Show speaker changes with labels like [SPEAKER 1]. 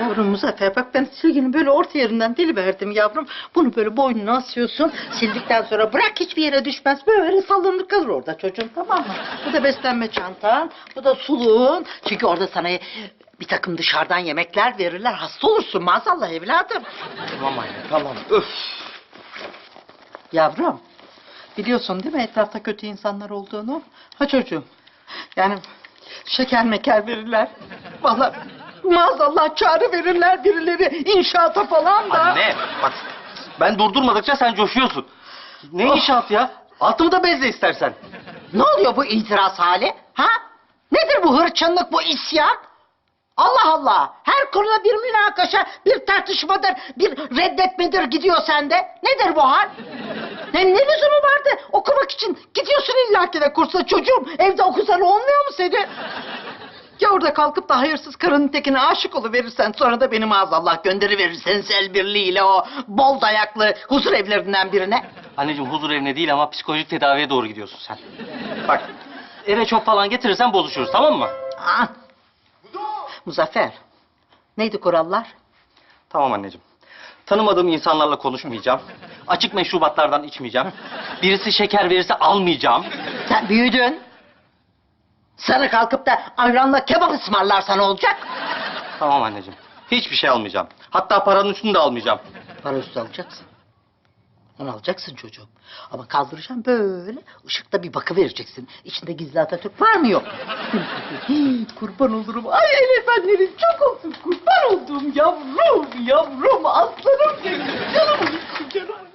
[SPEAKER 1] Yavrum Muzaffer bak ben silgini böyle orta yerinden diliverdim yavrum. Bunu böyle boynuna asıyorsun. Sildikten sonra bırak hiçbir yere düşmez. Böyle sallanır kalır orada çocuğum tamam mı? Bu da beslenme çantan. Bu da suluğun. Çünkü orada sana bir takım dışarıdan yemekler verirler. Hasta olursun maazallah evladım.
[SPEAKER 2] Tamam anne tamam. Öf.
[SPEAKER 1] Yavrum biliyorsun değil mi etrafta kötü insanlar olduğunu? Ha çocuğum yani şeker meker verirler. Vallahi maazallah çağrı verirler birileri inşaata falan da.
[SPEAKER 2] Anne bak ben durdurmadıkça sen coşuyorsun. Ne
[SPEAKER 1] Oh.
[SPEAKER 2] inşaat ya? Altımı da bezle istersen.
[SPEAKER 1] Ne oluyor bu itiraz hali? Ha? Nedir bu hırçınlık, bu isyan? Allah Allah! Her konuda bir münakaşa, bir tartışmadır, bir reddetmedir gidiyor sende. Nedir bu hal? Ne, ne lüzumu vardı okumak için? Gidiyorsun illaki de kursa çocuğum. Evde okusan olmuyor mu senin? Ya orada kalkıp da hayırsız karının tekine aşık oluverirsen... ...sonra da beni maazallah gönderiverirseniz el birliğiyle o bol dayaklı huzur evlerinden birine.
[SPEAKER 2] Anneciğim huzur evine değil ama psikolojik tedaviye doğru gidiyorsun sen. Bak eve çok falan getirirsen bozuşuruz tamam mı?
[SPEAKER 1] Aa. Muzaffer. Neydi kurallar?
[SPEAKER 2] Tamam anneciğim. Tanımadığım insanlarla konuşmayacağım. Açık meşrubatlardan içmeyeceğim. Birisi şeker verirse almayacağım.
[SPEAKER 1] Sen büyüdün. Sana kalkıp da ayranla kebap ısmarlarsan olacak.
[SPEAKER 2] Tamam anneciğim. Hiçbir şey almayacağım. Hatta paranın üstünü de almayacağım.
[SPEAKER 1] Para üstü alacaksın. Onu alacaksın çocuğum. Ama kaldıracağım böyle ışıkta bir bakı vereceksin. İçinde gizli Atatürk var mı yok? kurban olurum. Ay el efendilerim çok olsun. Kurban olduğum yavrum yavrum aslanım benim. Canım canım.